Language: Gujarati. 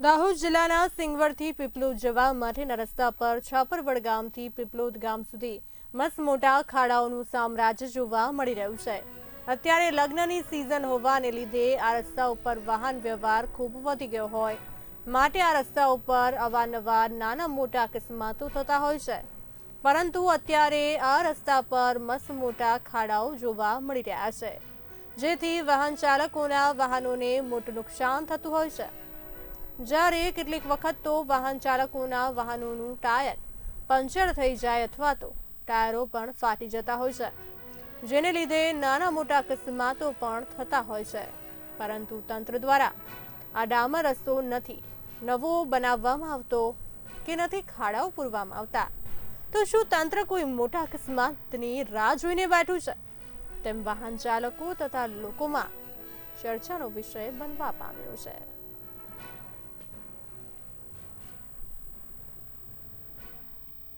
દાહોદ જિલ્લાના સિંગવડથી પીપલોદ જવા માટેના રસ્તા પર છાપરવડ ગામથી પીપલોદ ગામ સુધી મસ્ત મોટા ખાડાઓનું સામ્રાજ્ય જોવા મળી રહ્યું છે. અત્યારે લગ્નની સિઝન હોવાને લીધે આ રસ્તા ઉપર વાહન વ્યવહાર ખૂબ વધી ગયો હોય. માટે આ રસ્તા ઉપર અવારનવાર નાના મોટા અકસ્માતો થતા હોય છે. પરંતુ અત્યારે આ રસ્તા પર મસ્ત મોટા ખાડાઓ જોવા મળી રહ્યા છે. જેથી વાહન ચાલકોના વાહનોને મોટું નુકસાન થતું હોય છે. જ્યારે કેટલીક વખત તો વાહન ચાલકોના વાહનોનું ટાયર પંચર થઈ જાય અથવા તો ટાયરો પણ ફાટી જતા હોય છે. જેને લીધે નાના મોટા અકસ્માતો પણ થતા હોય છે. પરંતુ તંત્ર દ્વારા આ ડામર રસ્તો નથી, નવો બનાવવામાં આવતો કે નથી ખાડાઓ પૂરવામાં આવતા. તો શું તંત્ર કોઈ મોટા અકસ્માતની રાહ જોઈને બેઠું છે? તેમ વાહન ચાલકો તથા લોકોમાં ચર્ચાનો વિષય બનવા પામ્યો છે.